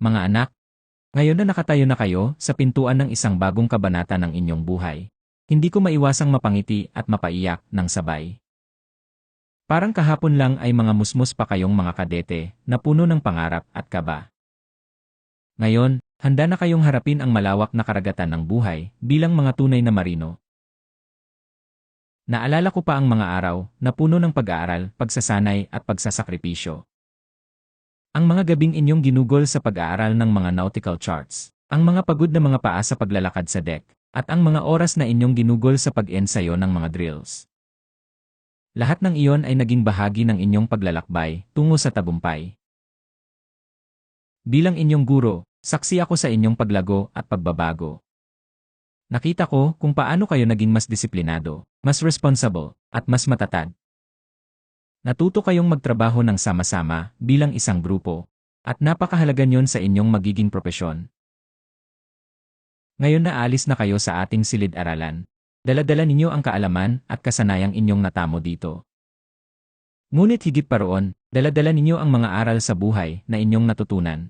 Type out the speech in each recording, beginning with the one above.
Mga anak, ngayon na nakatayo na kayo sa pintuan ng isang bagong kabanata ng inyong buhay, hindi ko maiwasang mapangiti at mapaiyak ng sabay. Parang kahapon lang ay mga musmus pa kayong mga kadete na puno ng pangarap at kaba. Ngayon, handa na kayong harapin ang malawak na karagatan ng buhay bilang mga tunay na marino. Naalala ko pa ang mga araw na puno ng pag-aaral, pagsasanay at pagsasakripisyo. Ang mga gabing inyong ginugol sa pag-aaral ng mga nautical charts, ang mga pagod na mga paa sa paglalakad sa deck, at ang mga oras na inyong ginugol sa pag-ensayo ng mga drills. Lahat ng iyon ay naging bahagi ng inyong paglalakbay tungo sa tagumpay. Bilang inyong guro, saksi ako sa inyong paglago at pagbabago. Nakita ko kung paano kayo naging mas disiplinado, mas responsible, at mas matatag. Natuto kayong magtrabaho ng sama-sama bilang isang grupo, at napakahalaga niyon sa inyong magiging propesyon. Ngayon na alis na kayo sa ating silid-aralan, daladala ninyo ang kaalaman at kasanayang inyong natamo dito. Ngunit higit pa roon, daladala ninyo ang mga aral sa buhay na inyong natutunan.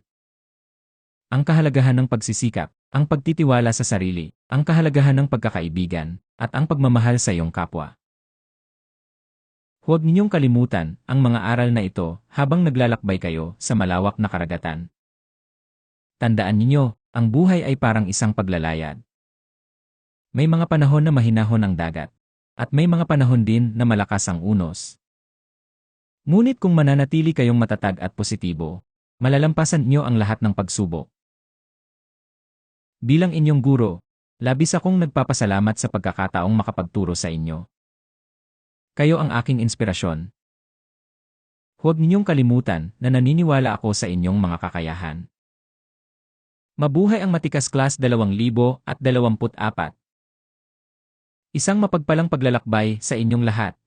Ang kahalagahan ng pagsisikap, ang pagtitiwala sa sarili, ang kahalagahan ng pagkakaibigan, at ang pagmamahal sa iyong kapwa. Huwag ninyong kalimutan ang mga aral na ito habang naglalakbay kayo sa malawak na karagatan. Tandaan ninyo, ang buhay ay parang isang paglalayad. May mga panahon na mahinahon ang dagat, at may mga panahon din na malakas ang unos. Ngunit kung mananatili kayong matatag at positibo, malalampasan niyo ang lahat ng pagsubok. Bilang inyong guro, labis akong nagpapasalamat sa pagkakataong makapagturo sa inyo. Kayo ang aking inspirasyon. Huwag ninyong kalimutan na naniniwala ako sa inyong mga kakayahan. Mabuhay ang Matikas Class 2024. Isang mapagpalang paglalakbay sa inyong lahat.